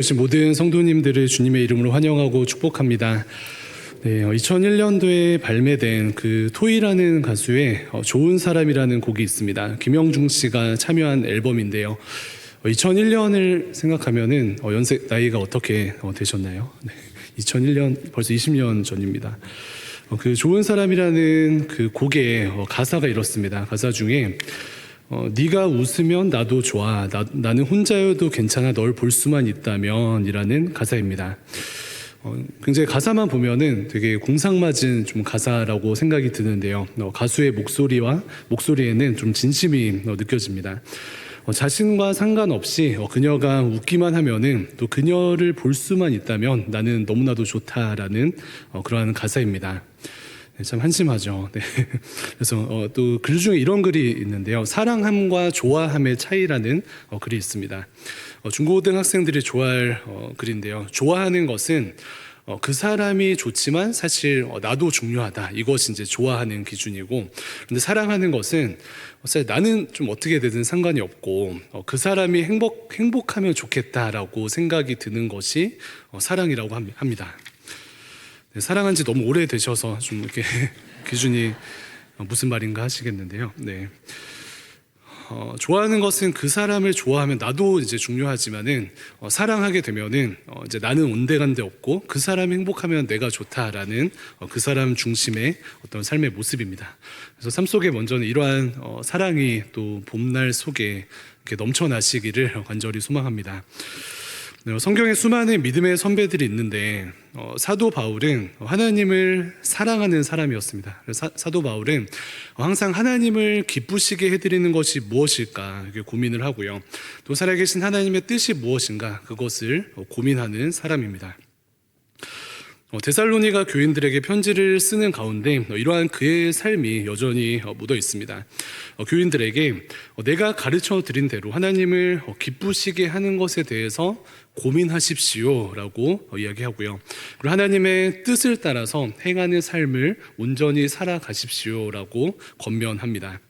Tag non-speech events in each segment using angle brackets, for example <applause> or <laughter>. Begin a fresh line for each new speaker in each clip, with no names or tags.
오신 모든 성도님들을 주님의 이름으로 환영하고 축복합니다. 네, 2001년도에 발매된 그 토이라는 가수의 어, 좋은 사람이라는 곡이 있습니다. 김영중 씨가 참여한 앨범인데요. 2001년을 생각하면은 어, 연세 나이가 어떻게 어, 되셨나요? 네, 2001년 벌써 20년 전입니다. 어, 그 좋은 사람이라는 그 곡의 어, 가사가 이렇습니다. 가사 중에 어, 네가 웃으면 나도 좋아. 나, 나는 혼자여도 괜찮아. 널 볼 수만 있다면이라는 가사입니다. 어, 굉장히 가사만 보면은 되게 공상맞은 좀 가사라고 생각이 드는데요. 어, 가수의 목소리와 목소리에는 좀 진심이 어, 느껴집니다. 어, 자신과 상관없이 어, 그녀가 웃기만 하면은 또 그녀를 볼 수만 있다면 나는 너무나도 좋다라는 어, 그러한 가사입니다. 네, 참 한심하죠. 네. <laughs> 그래서 어, 또글 중에 이런 글이 있는데요. 사랑함과 좋아함의 차이라는 어, 글이 있습니다. 어, 중고등학생들이 좋아할 어, 글인데요. 좋아하는 것은 어, 그 사람이 좋지만 사실 어, 나도 중요하다. 이것이 이제 좋아하는 기준이고, 근데 사랑하는 것은 어, 사실 나는 좀 어떻게 되든 상관이 없고 어, 그 사람이 행복 행복하면 좋겠다라고 생각이 드는 것이 어, 사랑이라고 합- 합니다. 네, 사랑한 지 너무 오래 되셔서 좀 이렇게 <laughs> 기준이 어, 무슨 말인가 하시겠는데요. 네. 어, 좋아하는 것은 그 사람을 좋아하면 나도 이제 중요하지만은 어, 사랑하게 되면은 어, 이제 나는 온데간데 없고 그 사람이 행복하면 내가 좋다라는 어, 그 사람 중심의 어떤 삶의 모습입니다. 그래서 삶 속에 먼저는 이러한 어, 사랑이 또 봄날 속에 이렇게 넘쳐나시기를 <laughs> 간절히 소망합니다. 네, 성경에 수많은 믿음의 선배들이 있는데 어, 사도 바울은 하나님을 사랑하는 사람이었습니다. 사, 도 바울은 항상 하나님을 기쁘시게 해드리는 것이 무엇일까 고민을 하고요. 또 살아계신 하나님의 뜻이 무엇인가 그것을 어, 고민하는 사람입니다. 어, 데살로니가 교인들에게 편지를 쓰는 가운데 어, 이러한 그의 삶이 여전히 어, 묻어 있습니다. 어, 교인들에게 어, 내가 가르쳐 드린 대로 하나님을 어, 기쁘시게 하는 것에 대해서 고민하십시오라고 어, 이야기하고요. 그리고 하나님의 뜻을 따라서 행하는 삶을 온전히 살아가십시오라고 권면합니다.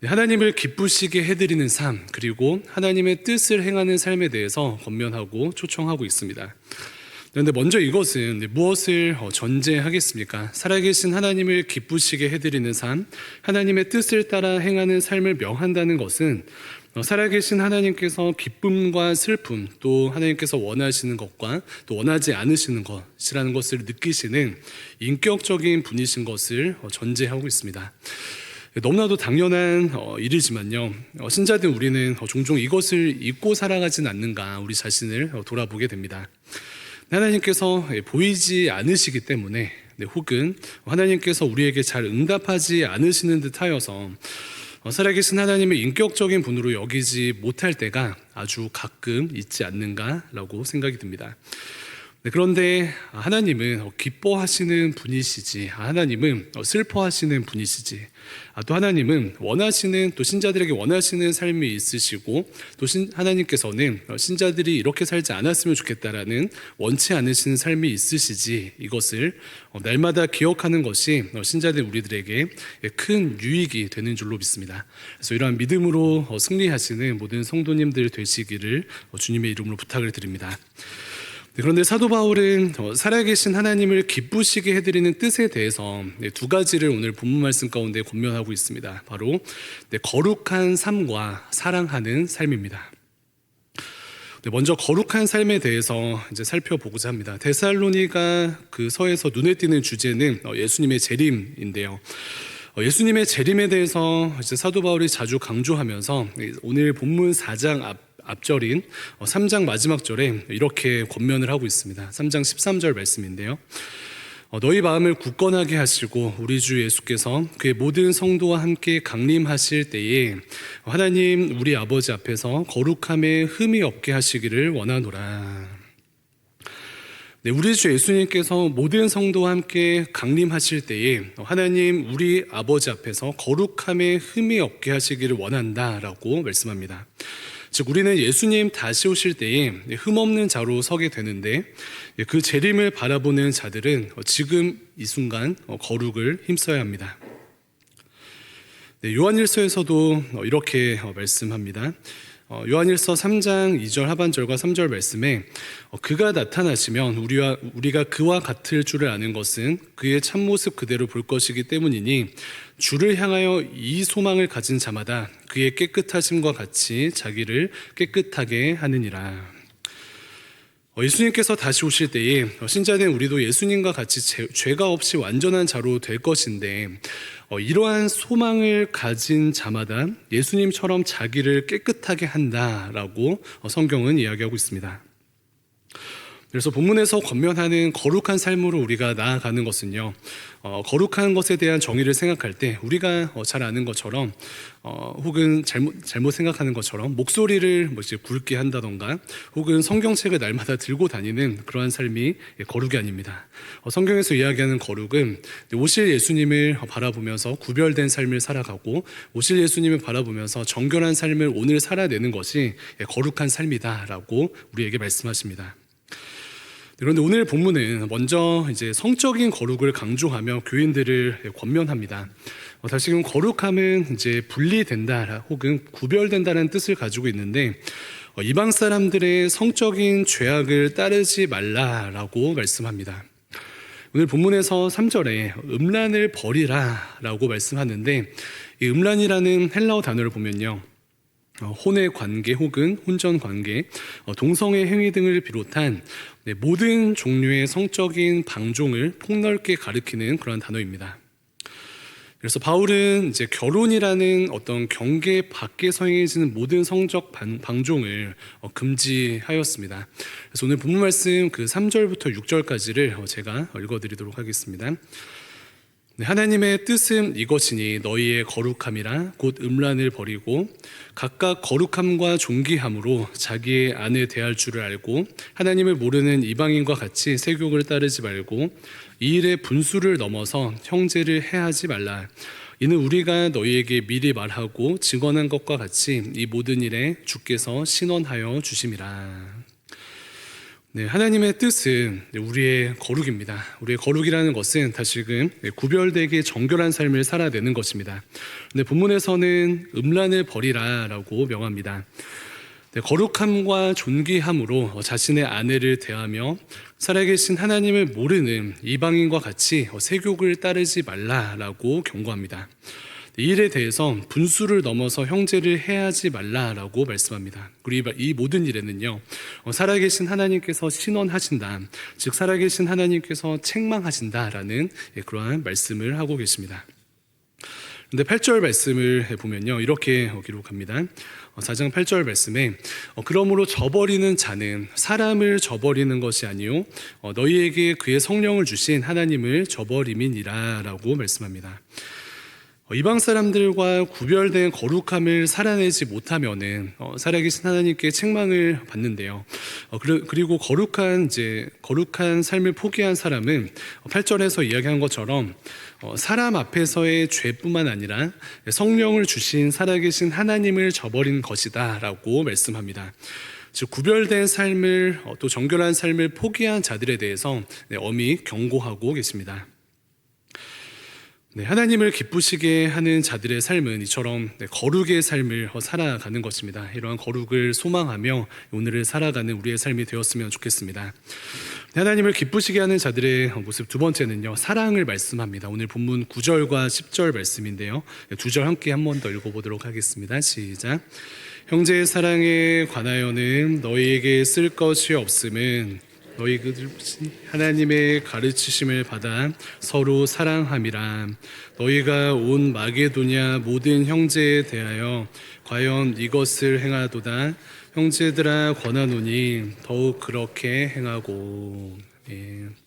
네, 하나님을 기쁘시게 해드리는 삶, 그리고 하나님의 뜻을 행하는 삶에 대해서 권면하고 초청하고 있습니다. 그런데 먼저 이것은 네, 무엇을 어, 전제하겠습니까? 살아계신 하나님을 기쁘시게 해드리는 삶, 하나님의 뜻을 따라 행하는 삶을 명한다는 것은 어, 살아계신 하나님께서 기쁨과 슬픔, 또 하나님께서 원하시는 것과 또 원하지 않으시는 것이라는 것을 느끼시는 인격적인 분이신 것을 어, 전제하고 있습니다. 너무나도 당연한 어, 일이지만요. 어, 신자들 우리는 어, 종종 이것을 잊고 살아가진 않는가 우리 자신을 어, 돌아보게 됩니다. 하나님께서 예, 보이지 않으시기 때문에 네, 혹은 하나님께서 우리에게 잘 응답하지 않으시는 듯하여서 어, 살아계신 하나님의 인격적인 분으로 여기지 못할 때가 아주 가끔 있지 않는가라고 생각이 듭니다. 네, 그런데 하나님은 어, 기뻐하시는 분이시지, 아, 하나님은 어, 슬퍼하시는 분이시지, 아, 또 하나님은 원하시는 또 신자들에게 원하시는 삶이 있으시고 또 신, 하나님께서는 어, 신자들이 이렇게 살지 않았으면 좋겠다라는 원치 않으시는 삶이 있으시지 이것을 어, 날마다 기억하는 것이 어, 신자들 우리들에게 큰 유익이 되는 줄로 믿습니다. 그래서 이러한 믿음으로 어, 승리하시는 모든 성도님들 되시기를 어, 주님의 이름으로 부탁을 드립니다. 네, 그런데 사도 바울은 어, 살아계신 하나님을 기쁘시게 해드리는 뜻에 대해서 네, 두 가지를 오늘 본문 말씀 가운데 권면하고 있습니다. 바로 네, 거룩한 삶과 사랑하는 삶입니다. 네, 먼저 거룩한 삶에 대해서 이제 살펴보고자 합니다. 데살로니가 그 서에서 눈에 띄는 주제는 어, 예수님의 재림인데요. 어, 예수님의 재림에 대해서 사도 바울이 자주 강조하면서 오늘 본문 4장 앞 앞절인 3장 마지막 절에 이렇게 권면을 하고 있습니다. 3장 13절 말씀인데요. 어, 너희 마음을 굳건하게 하시고 우리 주 예수께서 그의 모든 성도와 함께 강림하실 때에 하나님 우리 아버지 앞에서 거룩함에 흠이 없게 하시기를 원하노라. 네, 우리 주 예수님께서 모든 성도와 함께 강림하실 때에 하나님 우리 아버지 앞에서 거룩함에 흠이 없게 하시기를 원한다라고 말씀합니다. 즉 우리는 예수님 다시 오실 때에 흠 없는 자로 서게 되는데 그 재림을 바라보는 자들은 지금 이 순간 거룩을 힘써야 합니다. 네, 요한일서에서도 이렇게 말씀합니다. 어, 요한일서 3장 2절 하반절과 3절 말씀에 어, 그가 나타나시면 우리와 우리가 그와 같을 줄을 아는 것은 그의 참모습 그대로 볼 것이기 때문이니 주를 향하여 이 소망을 가진 자마다 그의 깨끗하심과 같이 자기를 깨끗하게 하느니라. 어, 예수님께서 다시 오실 때에 어, 신자된 우리도 예수님과 같이 제- 죄가 없이 완전한 자로 될 것인데 어, 이러한 소망을 가진 자마다 예수님처럼 자기를 깨끗하게 한다라고 어, 성경은 이야기하고 있습니다. 그래서 본문에서 권면하는 거룩한 삶으로 우리가 나아가는 것은요, 어, 거룩한 것에 대한 정의를 생각할 때 우리가 어, 잘 아는 것처럼, 어, 혹은 잘못, 잘못 생각하는 것처럼 목소리를 뭐 이제 굵게 한다던가, 혹은 성경책을 날마다 들고 다니는 그러한 삶이 예, 거룩이 아닙니다. 어, 성경에서 이야기하는 거룩은 오실 예수님을 바라보면서 구별된 삶을 살아가고, 오실 예수님을 바라보면서 정결한 삶을 오늘 살아내는 것이 예, 거룩한 삶이다라고 우리에게 말씀하십니다. 그런데 오늘 본문은 먼저 이제 성적인 거룩을 강조하며 교인들을 권면합니다. 어, 다시금 거룩함은 이제 분리된다 혹은 구별된다는 뜻을 가지고 있는데 어, 이방 사람들의 성적인 죄악을 따르지 말라라고 말씀합니다. 오늘 본문에서 3절에 음란을 버리라라고 말씀하는데 이 음란이라는 헬라어 단어를 보면요. 어, 혼의 관계 혹은 혼전 관계, 어, 동성애 행위 등을 비롯한 네, 모든 종류의 성적인 방종을 폭넓게 가리키는 그런 단어입니다. 그래서 바울은 이제 결혼이라는 어떤 경계 밖에 서 행해지는 모든 성적 방- 방종을 어, 금지하였습니다. 그래서 오늘 본문 말씀 그 3절부터 6절까지를 어, 제가 읽어드리도록 하겠습니다. 네, 하나님의 뜻은 이것이니 너희의 거룩함이라 곧 음란을 버리고 각각 거룩함과 존귀함으로 자기의 아내 대할 줄을 알고 하나님을 모르는 이방인과 같이 세교를 따르지 말고 이 일의 분수를 넘어서 형제를 해하지 말라. 이는 우리가 너희에게 미리 말하고 증언한 것과 같이 이 모든 일에 주께서 신원하여 주심이라. 네, 하나님의 뜻은 우리의 거룩입니다. 우리의 거룩이라는 것은 다시금 구별되게 정결한 삶을 살아내는 것입니다. 근데 본문에서는 음란을 버리라라고 명합니다. 네, 거룩함과 존귀함으로 자신의 아내를 대하며 살아계신 하나님을 모르는 이방인과 같이 세교를 따르지 말라라고 경고합니다. 이 일에 대해서 분수를 넘어서 형제를 해하지 말라라고 말씀합니다. 그리고 이 모든 일에는요, 어, 살아계신 하나님께서 신원하신다, 즉 살아계신 하나님께서 책망하신다라는 예, 그러한 말씀을 하고 계십니다. 근데 8절 말씀을 보면요, 이렇게 어, 기록합니다. 4장 8절 말씀에 어, 그러므로 저버리는 자는 사람을 저버리는 것이 아니요 어, 너희에게 그의 성령을 주신 하나님을 저버림이니라라고 말씀합니다. 어, 이방 사람들과 구별된 거룩함을 살아내지 못하면은 어, 살아계신 하나님께 책망을 받는데요. 어, 그리- 그리고 거룩한 이제 거룩한 삶을 포기한 사람은 8절에서 이야기한 것처럼 어, 사람 앞에서의 죄뿐만 아니라 성령을 주신 살아계신 하나님을 저버린 것이다라고 말씀합니다. 즉 구별된 삶을 어, 또 정결한 삶을 포기한 자들에 대해서 네, 엄히 경고하고 계십니다. 네, 하나님을 기쁘시게 하는 자들의 삶은 이처럼 네, 거룩의 삶을 어, 살아가는 것입니다. 이러한 거룩을 소망하며 오늘을 살아가는 우리의 삶이 되었으면 좋겠습니다. 네, 하나님을 기쁘시게 하는 자들의 어, 모습 두 번째는요, 사랑을 말씀합니다. 오늘 본문 9절과 10절 말씀인데요. 두절 함께 한 번 더 읽어보도록 하겠습니다. 시작. 형제의 사랑에 관하여는 너희에게 쓸 것이 없음은 너희 그들 하나님의 가르치심을 받아 서로 사랑함이라. 너희가 온 마게도냐 모든 형제에 대하여 과연 이것을 행하도다? 형제들아 권하노니 더욱 그렇게 행하고. 예.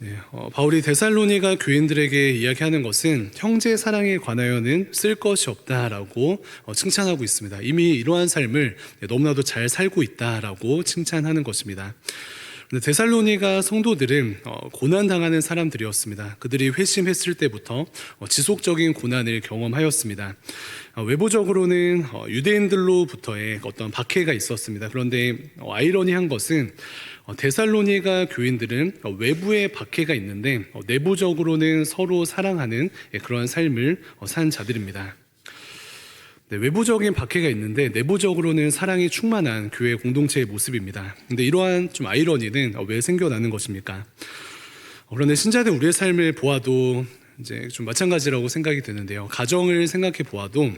네, 어, 바울이 데살로니가 교인들에게 이야기하는 것은 형제 사랑에 관하여는 쓸 것이 없다라고 어, 칭찬하고 있습니다. 이미 이러한 삶을 네, 너무나도 잘 살고 있다라고 칭찬하는 것입니다. 데살로니가 성도들은 어, 고난 당하는 사람들이었습니다. 그들이 회심했을 때부터 어, 지속적인 고난을 경험하였습니다. 어, 외부적으로는 어, 유대인들로부터의 어떤 박해가 있었습니다. 그런데 어, 아이러니한 것은 어, 데살로니가 교인들은 어, 외부의 박해가 있는데 어, 내부적으로는 서로 사랑하는 예, 그러한 삶을 어, 산 자들입니다. 네, 외부적인 박해가 있는데 내부적으로는 사랑이 충만한 교회 공동체의 모습입니다. 근데 이러한 좀 아이러니는 어, 왜 생겨나는 것입니까? 어, 그런데 신자들 우리의 삶을 보아도 이제 좀 마찬가지라고 생각이 드는데요. 가정을 생각해 보아도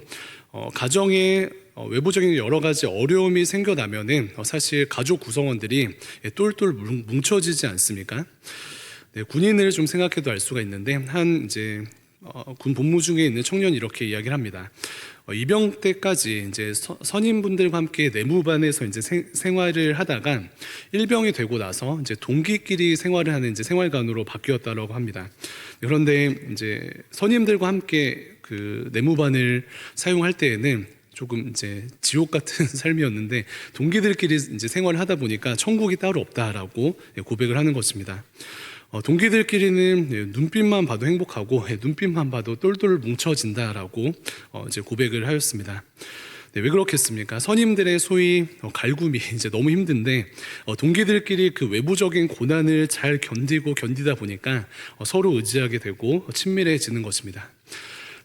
어, 가정에 어, 외부적인 여러 가지 어려움이 생겨나면은 어, 사실 가족 구성원들이 예, 똘똘 뭉- 뭉쳐지지 않습니까? 네, 군인을 좀 생각해도 알 수가 있는데 한 이제 어, 군 복무 중에 있는 청년이 이렇게 이야기를 합니다. 어, 입영 때까지 이제 서- 선임분들과 함께 내무반에서 이제 생, 생활을 하다가 일병이 되고 나서 이제 동기끼리 생활을 하는 이제 생활관으로 바뀌었다라고 합니다. 그런데 이제 선임들과 함께 그 내무반을 사용할 때에는 조금 이제 지옥 같은 <laughs> 삶이었는데 동기들끼리 이제 생활을 하다 보니까 천국이 따로 없다라고 예, 고백을 하는 것입니다. 어, 동기들끼리는 예, 눈빛만 봐도 행복하고 예, 눈빛만 봐도 똘똘 뭉쳐진다라고 어, 이제 고백을 하였습니다. 네, 왜 그렇겠습니까? 선임들의 소위 어, 갈굼이 <laughs> 이제 너무 힘든데 어, 동기들끼리 그 외부적인 고난을 잘 견디고 견디다 보니까 어, 서로 의지하게 되고 친밀해지는 것입니다.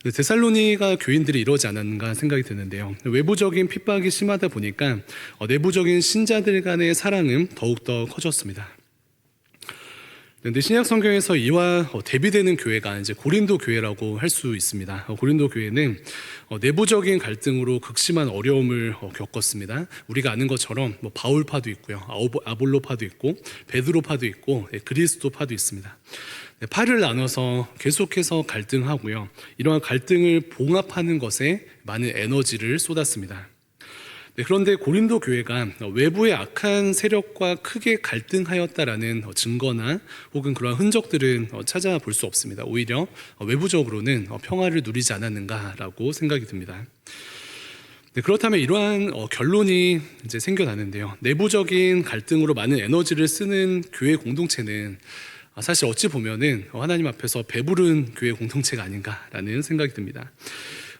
네, 데살로니가 교인들이 이러지 않았는가 생각이 드는데요. 외부적인 핍박이 심하다 보니까 어, 내부적인 신자들 간의 사랑은 더욱더 커졌습니다. 그런데 신약 성경에서 이와 어, 대비되는 교회가 이제 고린도 교회라고 할 수 있습니다. 어, 고린도 교회는 어, 내부적인 갈등으로 극심한 어려움을 어, 겪었습니다. 우리가 아는 것처럼 뭐 바울파도 있고요, 아볼로파도 있고 베드로파도 있고 예, 그리스도파도 있습니다. 네, 파를 나눠서 계속해서 갈등하고요. 이러한 갈등을 봉합하는 것에 많은 에너지를 쏟았습니다. 네, 그런데 고린도 교회가 외부의 악한 세력과 크게 갈등하였다라는 어, 증거나 혹은 그러한 흔적들은 어, 찾아볼 수 없습니다. 오히려 어, 외부적으로는 어, 평화를 누리지 않았는가라고 생각이 듭니다. 네, 그렇다면 이러한 어, 결론이 이제 생겨나는데요. 내부적인 갈등으로 많은 에너지를 쓰는 교회 공동체는 아, 사실 어찌 보면은 어, 하나님 앞에서 배부른 교회 공동체가 아닌가라는 생각이 듭니다.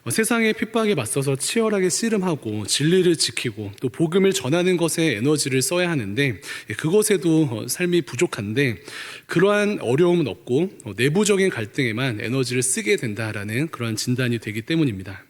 어, 세상의 핍박에 맞서서 치열하게 씨름하고 진리를 지키고 또 복음을 전하는 것에 에너지를 써야 하는데 예, 그것에도 어, 삶이 부족한데 그러한 어려움은 없고 어, 내부적인 갈등에만 에너지를 쓰게 된다라는 그러한 진단이 되기 때문입니다.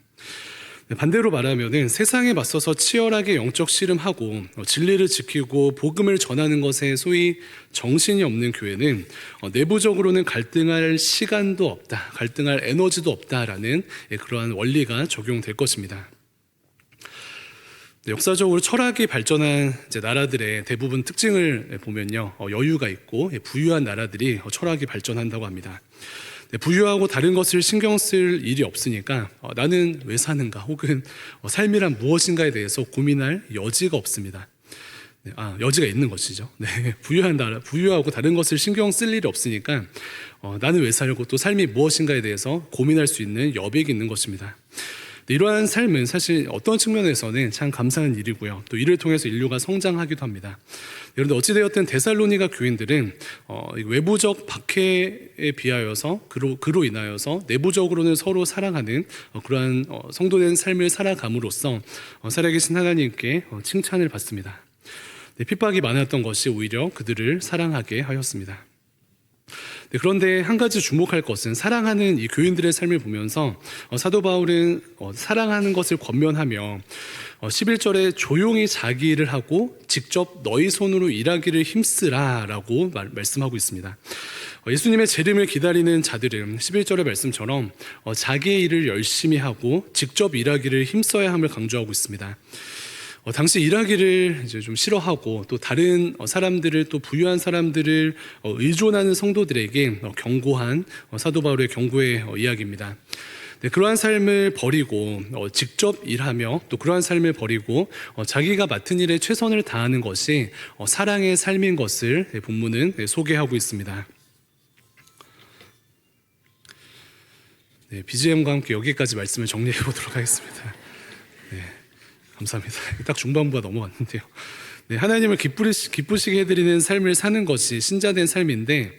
네, 반대로 말하면은 세상에 맞서서 치열하게 영적 씨름하고 어, 진리를 지키고 복음을 전하는 것에 소위 정신이 없는 교회는 어, 내부적으로는 갈등할 시간도 없다, 갈등할 에너지도 없다라는 예, 그러한 원리가 적용될 것입니다. 네, 역사적으로 철학이 발전한 나라들의 대부분 특징을 보면요, 어, 여유가 있고 예, 부유한 나라들이 어, 철학이 발전한다고 합니다. 네, 부유하고 다른 것을 신경 쓸 일이 없으니까 어, 나는 왜 사는가 혹은 어, 삶이란 무엇인가에 대해서 고민할 여지가 없습니다. 네, 아 여지가 있는 것이죠. <laughs> 네, 부유한 나라, 부유하고 다른 것을 신경 쓸 일이 없으니까 어, 나는 왜 살고 또 삶이 무엇인가에 대해서 고민할 수 있는 여백이 있는 것입니다. 네, 이러한 삶은 사실 어떤 측면에서는 참 감사한 일이고요. 또 이를 통해서 인류가 성장하기도 합니다. 그런데 어찌되었든 데살로니가 교인들은 어, 이 외부적 박해에 비하여서 그로, 그로 인하여서 내부적으로는 서로 사랑하는 어, 그러한 어, 성도된 삶을 살아감으로써 어, 살아계신 하나님께 어, 칭찬을 받습니다. 네, 핍박이 많았던 것이 오히려 그들을 사랑하게 하였습니다. 네, 그런데 한 가지 주목할 것은 사랑하는 이 교인들의 삶을 보면서 어, 사도 바울은 어, 사랑하는 것을 권면하며 어, 11절에 조용히 자기 일을 하고 직접 너희 손으로 일하기를 힘쓰라라고 말, 말씀하고 있습니다. 어, 예수님의 재림을 기다리는 자들은 11절의 말씀처럼 어, 자기의 일을 열심히 하고 직접 일하기를 힘써야 함을 강조하고 있습니다. 어, 당시 일하기를 이제 좀 싫어하고 또 다른 어, 사람들을 또 부유한 사람들을 어, 의존하는 성도들에게 어, 경고한 어, 사도 바울의 경고의 어, 이야기입니다. 네, 그러한 삶을 버리고 어, 직접 일하며 또 그러한 삶을 버리고 어, 자기가 맡은 일에 최선을 다하는 것이 어, 사랑의 삶인 것을 네, 본문은 네, 소개하고 있습니다. 네, BGM과 함께 여기까지 말씀을 정리해 보도록 하겠습니다. 네, 감사합니다. <laughs> 딱 중반부가 넘어갔는데요. 네, 하나님을 기쁘시, 기쁘시게 해드리는 삶을 사는 것이 신자된 삶인데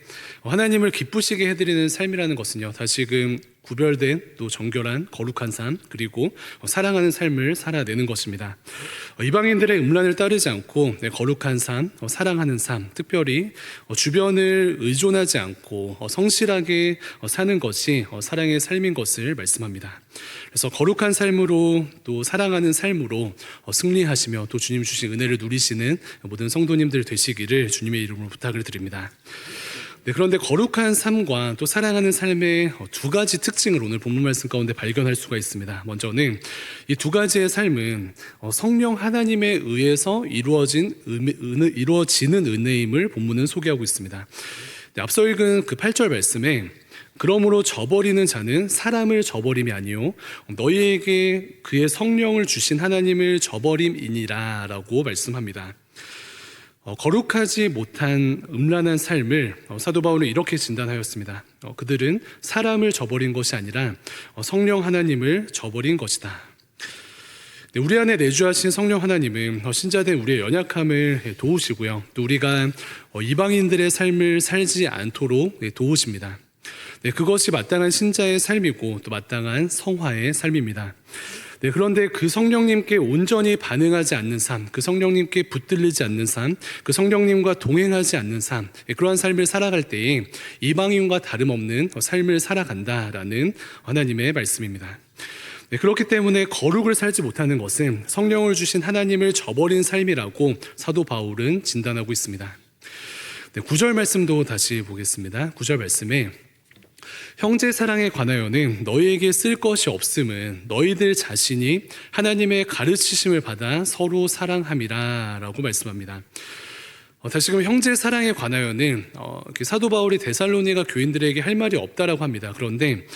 어, 하나님을 기쁘시게 해드리는 삶이라는 것은요. 다시금 구별된 또 정결한 거룩한 삶 그리고 어, 사랑하는 삶을 살아내는 것입니다. 어, 이방인들의 음란을 따르지 않고 네, 거룩한 삶, 어, 사랑하는 삶, 특별히 어, 주변을 의존하지 않고 어, 성실하게 어, 사는 것이 어, 사랑의 삶인 것을 말씀합니다. 그래서 거룩한 삶으로 또 사랑하는 삶으로 어, 승리하시며 또 주님 주신 은혜를 누리시는 모든 성도님들 되시기를 주님의 이름으로 부탁을 드립니다. 네, 그런데 거룩한 삶과 또 사랑하는 삶의 어, 두 가지 특징을 오늘 본문 말씀 가운데 발견할 수가 있습니다. 먼저는 이 두 가지의 삶은 어, 성령 하나님에 의해서 이루어진 은혜- 이루어지는 은혜임을 본문은 소개하고 있습니다. 네, 앞서 읽은 그 8절 말씀에 그러므로 저버리는 자는 사람을 저버림이 아니요 너희에게 그의 성령을 주신 하나님을 저버림이니라라고 말씀합니다. 어, 거룩하지 못한 음란한 삶을 어, 사도 바울은 이렇게 진단하였습니다. 어, 그들은 사람을 저버린 것이 아니라 어, 성령 하나님을 저버린 것이다. 네, 우리 안에 내주하신 성령 하나님은 어, 신자된 우리의 연약함을 예, 도우시고요. 또 우리가 어, 이방인들의 삶을 살지 않도록 예, 도우십니다. 네, 그것이 마땅한 신자의 삶이고 또 마땅한 성화의 삶입니다. 네, 그런데 그 성령님께 온전히 반응하지 않는 삶, 그 성령님께 붙들리지 않는 삶, 그 성령님과 동행하지 않는 삶, 예, 그러한 삶을 살아갈 때에 이방인과 다름없는 어, 삶을 살아간다라는 하나님의 말씀입니다. 네, 그렇기 때문에 거룩을 살지 못하는 것은 성령을 주신 하나님을 저버린 삶이라고 사도 바울은 진단하고 있습니다. 네, 9절 말씀도 다시 보겠습니다. 9절 말씀에 형제 사랑에 관하여는 너희에게 쓸 것이 없음은 너희들 자신이 하나님의 가르치심을 받아 서로 사랑함이라 라고 말씀합니다. 어, 다시금 형제 사랑에 관하여는 어, 그 사도 바울이 데살로니가 교인들에게 할 말이 없다라고 합니다. 그런데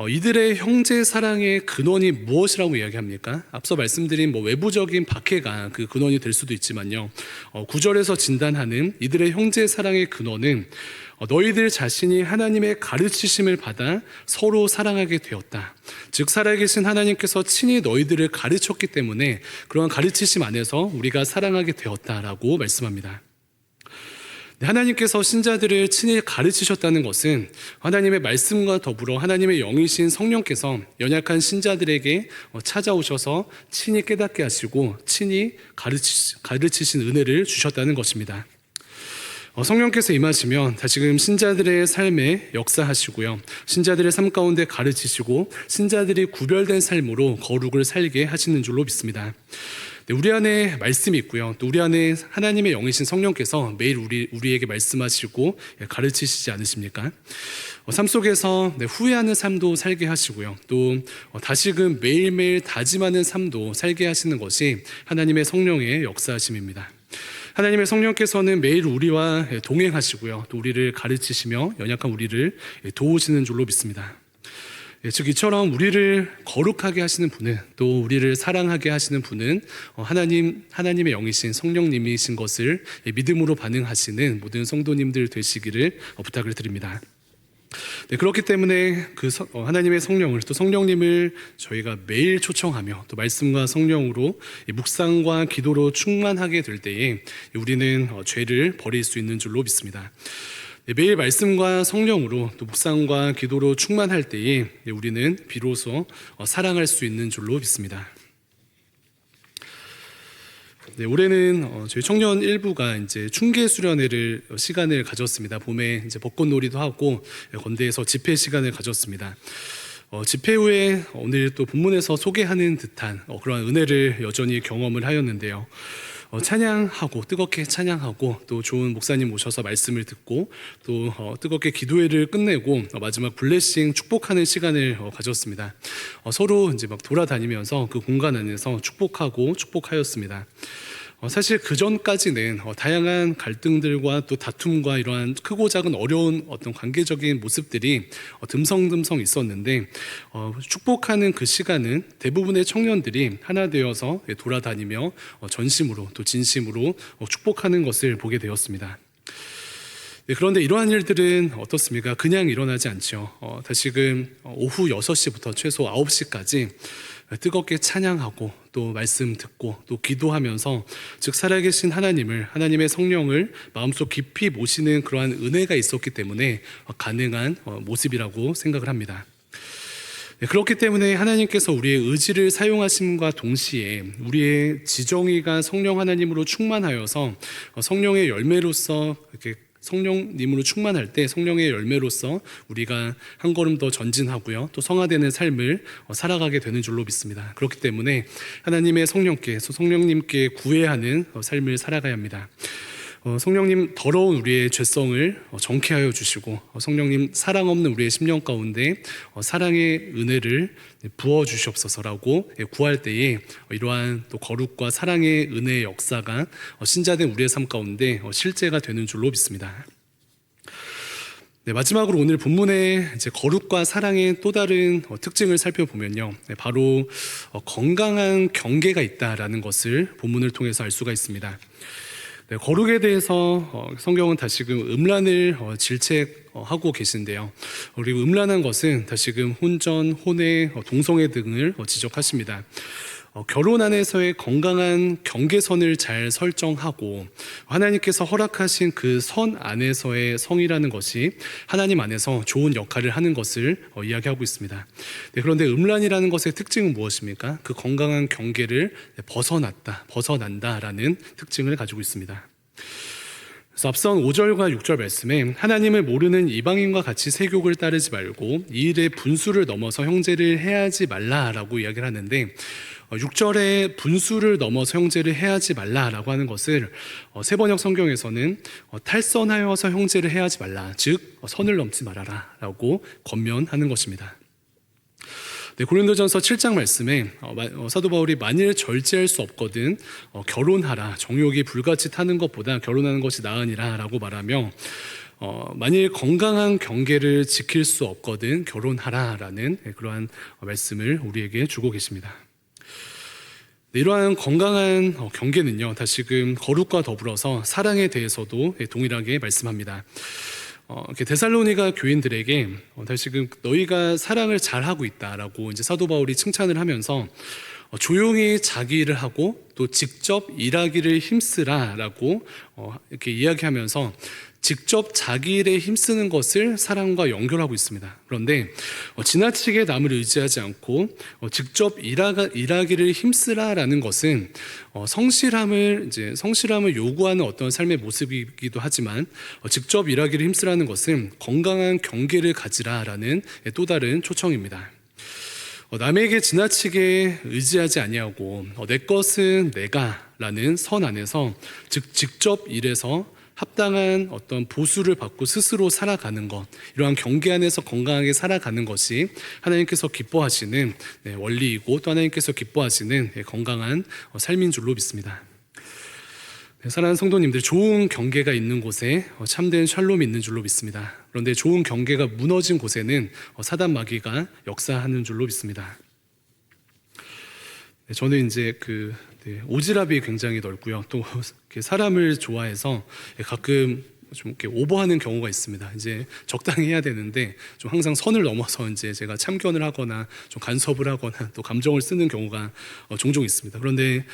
어, 이들의 형제 사랑의 근원이 무엇이라고 이야기합니까? 앞서 말씀드린 뭐 외부적인 박해가 그 근원이 될 수도 있지만요. 어, 구절에서 진단하는 이들의 형제 사랑의 근원은 어, 너희들 자신이 하나님의 가르치심을 받아 서로 사랑하게 되었다. 즉 살아계신 하나님께서 친히 너희들을 가르쳤기 때문에 그러한 가르치심 안에서 우리가 사랑하게 되었다라고 말씀합니다. 네, 하나님께서 신자들을 친히 가르치셨다는 것은 하나님의 말씀과 더불어 하나님의 영이신 성령께서 연약한 신자들에게 어, 찾아오셔서 친히 깨닫게 하시고 친히 가르치, 가르치신 은혜를 주셨다는 것입니다. 어, 성령께서 임하시면 다시금 신자들의 삶에 역사하시고요. 신자들의 삶 가운데 가르치시고 신자들이 구별된 삶으로 거룩을 살게 하시는 줄로 믿습니다. 네, 우리 안에 말씀이 있고요. 또 우리 안에 하나님의 영이신 성령께서 매일 우리, 우리에게 말씀하시고 예, 가르치시지 않으십니까? 어, 삶 속에서 네, 후회하는 삶도 살게 하시고요. 또 어, 다시금 매일매일 다짐하는 삶도 살게 하시는 것이 하나님의 성령의 역사하심입니다. 하나님의 성령께서는 매일 우리와 동행하시고요. 또 우리를 가르치시며 연약한 우리를 도우시는 줄로 믿습니다. 예, 즉 이처럼 우리를 거룩하게 하시는 분은 또 우리를 사랑하게 하시는 분은 어, 하나님 하나님의 영이신 성령님이신 것을 예, 믿음으로 반응하시는 모든 성도님들 되시기를 어, 부탁을 드립니다. 네, 그렇기 때문에 그 서- 어, 하나님의 성령을 또 성령님을 저희가 매일 초청하며 또 말씀과 성령으로 이 묵상과 기도로 충만하게 될 때에 우리는 어, 죄를 버릴 수 있는 줄로 믿습니다. 네, 매일 말씀과 성령으로 또 묵상과 기도로 충만할 때에 네, 우리는 비로소 어, 사랑할 수 있는 줄로 믿습니다. 네, 올해는 어, 저희 청년 일부가 이제 충계 수련회를 어, 시간을 가졌습니다. 봄에 이제 벚꽃놀이도 하고 예, 건대에서 집회 시간을 가졌습니다. 어, 집회 후에 오늘 또 본문에서 소개하는 듯한 어, 그러한 은혜를 여전히 경험을 하였는데요. 어, 찬양하고 뜨겁게 찬양하고 또 좋은 목사님 모셔서 말씀을 듣고 또 어, 뜨겁게 기도회를 끝내고 어, 마지막 블레싱 축복하는 시간을 어, 가졌습니다. 어, 서로 이제 막 돌아다니면서 그 공간 안에서 축복하고 축복하였습니다. 어, 사실 그 전까지는 어, 다양한 갈등들과 또 다툼과 이러한 크고 작은 어려운 어떤 관계적인 모습들이 어, 듬성듬성 있었는데 어, 축복하는 그 시간은 대부분의 청년들이 하나 되어서 예, 돌아다니며 어, 전심으로 또 진심으로 어, 축복하는 것을 보게 되었습니다. 네, 그런데 이러한 일들은 어떻습니까? 그냥 일어나지 않죠. 어, 다시금 어, 오후 6시부터 최소 9시까지 뜨겁게 찬양하고 또 말씀 듣고 또 기도하면서 즉 살아계신 하나님을 하나님의 성령을 마음속 깊이 모시는 그러한 은혜가 있었기 때문에 어, 가능한 어, 모습이라고 생각을 합니다. 네, 그렇기 때문에 하나님께서 우리의 의지를 사용하심과 동시에 우리의 지정의가 성령 하나님으로 충만하여서 어, 성령의 열매로서 이렇게 성령님으로 충만할 때 성령의 열매로서 우리가 한 걸음 더 전진하고요. 또 성화되는 삶을 어, 살아가게 되는 줄로 믿습니다. 그렇기 때문에 하나님의 성령께, 성령님께 구애하는 어, 삶을 살아가야 합니다. 어, 성령님 더러운 우리의 죄성을 어, 정케하여 주시고 어, 성령님 사랑 없는 우리의 심령 가운데 어, 사랑의 은혜를 부어 주시옵소서라고 예, 구할 때에 어, 이러한 또 거룩과 사랑의 은혜의 역사가 어, 신자된 우리의 삶 가운데 어, 실제가 되는 줄로 믿습니다. 네, 마지막으로 오늘 본문의 이제 거룩과 사랑의 또 다른 어, 특징을 살펴보면요. 네, 바로 어, 건강한 경계가 있다라는 것을 본문을 통해서 알 수가 있습니다. 네, 거룩에 대해서 어, 성경은 다시금 음란을 어, 질책하고 계신데요. 그리고 음란한 것은 다시금 혼전, 혼외, 어, 동성애 등을 어, 지적하십니다. 어, 결혼 안에서의 건강한 경계선을 잘 설정하고 하나님께서 허락하신 그 선 안에서의 성이라는 것이 하나님 안에서 좋은 역할을 하는 것을 어, 이야기하고 있습니다. 네, 그런데 음란이라는 것의 특징은 무엇입니까? 그 건강한 경계를 벗어났다, 벗어난다라는 특징을 가지고 있습니다. 앞선 5절과 6절 말씀에 하나님을 모르는 이방인과 같이 세욕을 따르지 말고 이 일의 분수를 넘어서 형제를 해하지 말라라고 이야기를 하는데 6절에 분수를 넘어서 형제를 해하지 말라라고 하는 것을 어, 세번역 성경에서는 어, 탈선하여서 형제를 해하지 말라 즉 어, 선을 넘지 말아라라고 권면하는 것입니다. 네, 고린도전서 7장 말씀에 어, 마- 어, 사도 바울이 만일 절제할 수 없거든 어, 결혼하라 정욕이 불같이 타는 것보다 결혼하는 것이 나으니라라고 말하며 어, 만일 건강한 경계를 지킬 수 없거든 결혼하라라는 네, 그러한 어, 말씀을 우리에게 주고 계십니다. 네, 이러한 건강한 어, 경계는요, 다시금 거룩과 더불어서 사랑에 대해서도 예, 동일하게 말씀합니다. 어, 이렇게 데살로니가 교인들에게 어, 다시금 너희가 사랑을 잘 하고 있다라고 이제 사도 바울이 칭찬을 하면서 어, 조용히 자기 일을 하고 또 직접 일하기를 힘쓰라라고 어, 이렇게 이야기하면서 직접 자기 일에 힘쓰는 것을 사랑과 연결하고 있습니다. 그런데 어, 지나치게 남을 의지하지 않고 어, 직접 일하기를 힘쓰라라는 것은 어, 성실함을 이제 성실함을 요구하는 어떤 삶의 모습이기도 하지만 어, 직접 일하기를 힘쓰라는 것은 건강한 경계를 가지라라는 또 다른 초청입니다. 어, 남에게 지나치게 의지하지 아니하고 어, 내 것은 내가라는 선 안에서 즉 직접 일해서 합당한 어떤 보수를 받고 스스로 살아가는 것 이러한 경계 안에서 건강하게 살아가는 것이 하나님께서 기뻐하시는 네, 원리이고 또 하나님께서 기뻐하시는 네, 건강한 어, 삶인 줄로 믿습니다. 네, 사랑하는 성도님들 좋은 경계가 있는 곳에 어, 참된 샬롬이 있는 줄로 믿습니다. 그런데 좋은 경계가 무너진 곳에는 어, 사단 마귀가 역사하는 줄로 믿습니다. 네, 저는 이제 그 네, 오지랖이 굉장히 넓고요. 또 사람을 좋아해서 가끔 좀 이렇게 오버하는 경우가 있습니다. 이제 적당히 해야 되는데 좀 항상 선을 넘어서 이제 제가 참견을 하거나 좀 간섭을 하거나 또 감정을 쓰는 경우가 어, 종종 있습니다. 그런데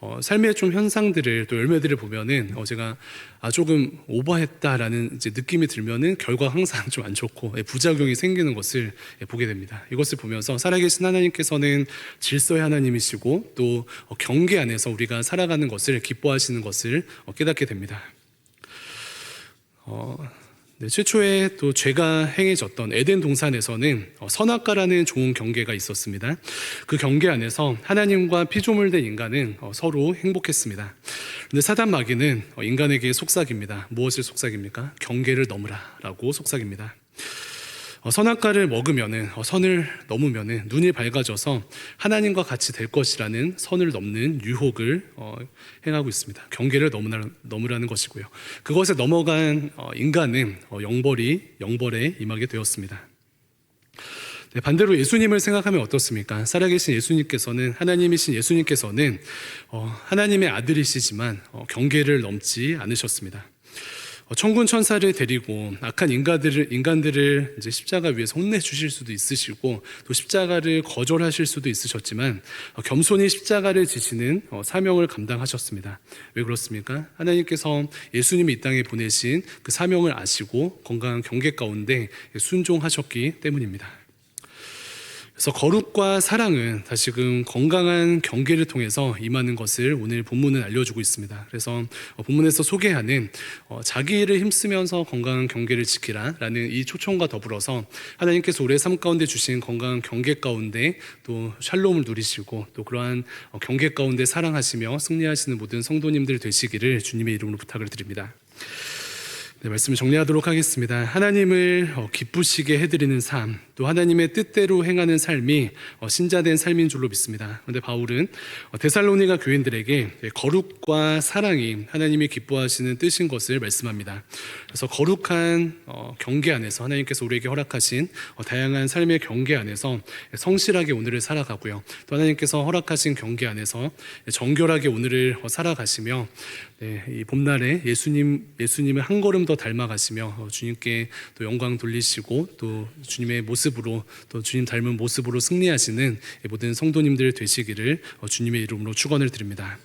어, 삶의 좀 현상들을 또 열매들을 보면은 어, 제가 아 조금 오버했다라는 이제 느낌이 들면은 결과 항상 좀 안 좋고 예, 부작용이 생기는 것을 예, 보게 됩니다. 이것을 보면서 살아계신 하나님께서는 질서의 하나님이시고 또 어, 경계 안에서 우리가 살아가는 것을 기뻐하시는 것을 어, 깨닫게 됩니다. 어, 네, 최초에 또 죄가 행해졌던 에덴 동산에서는 어, 선악과라는 좋은 경계가 있었습니다. 그 경계 안에서 하나님과 피조물된 인간은 어, 서로 행복했습니다. 그런데 사단 마귀는 어, 인간에게 속삭입니다. 무엇을 속삭입니까? 경계를 넘으라라고 속삭입니다. 어, 선악과를 먹으면은 어, 선을 넘으면은 눈이 밝아져서 하나님과 같이 될 것이라는 선을 넘는 유혹을 어, 행하고 있습니다. 경계를 넘으라, 넘으라는 것이고요. 그것에 넘어간 어, 인간은 어, 영벌이 영벌에 임하게 되었습니다. 네, 반대로 예수님을 생각하면 어떻습니까? 살아계신 예수님께서는 하나님이신 예수님께서는 어, 하나님의 아들이시지만 어, 경계를 넘지 않으셨습니다. 어, 천군 천사를 데리고 악한 인간들을 인간들을 이제 십자가 위에서 혼내 주실 수도 있으시고 또 십자가를 거절하실 수도 있으셨지만 어, 겸손히 십자가를 지시는 어, 사명을 감당하셨습니다. 왜 그렇습니까? 하나님께서 예수님이 이 땅에 보내신 그 사명을 아시고 건강한 경계 가운데 순종하셨기 때문입니다. 그래서 거룩과 사랑은 다시금 건강한 경계를 통해서 임하는 것을 오늘 본문은 알려주고 있습니다. 그래서 어, 본문에서 소개하는 어, 자기 일을 힘쓰면서 건강한 경계를 지키라라는 이 초청과 더불어서 하나님께서 우리의 삶 가운데 주신 건강한 경계 가운데 또 샬롬을 누리시고 또 그러한 어, 경계 가운데 사랑하시며 승리하시는 모든 성도님들 되시기를 주님의 이름으로 부탁을 드립니다. 네, 말씀을 정리하도록 하겠습니다. 하나님을 어, 기쁘시게 해드리는 삶, 또 하나님의 뜻대로 행하는 삶이 어, 신자된 삶인 줄로 믿습니다. 그런데 바울은 어, 데살로니가 교인들에게 네, 거룩과 사랑이 하나님이 기뻐하시는 뜻인 것을 말씀합니다. 그래서 거룩한 어, 경계 안에서 하나님께서 우리에게 허락하신 어, 다양한 삶의 경계 안에서 성실하게 오늘을 살아가고요. 또 하나님께서 허락하신 경계 안에서 정결하게 오늘을 어, 살아가시며 네, 이 봄날에 예수님 예수님을 한 걸음 더 닮아가시며 어, 주님께 또 영광 돌리시고 또 주님의 모습 으로 또 주님 닮은 모습으로 승리하시는 이 모든 성도님들 되시기를 어, 주님의 이름으로 축원을 드립니다.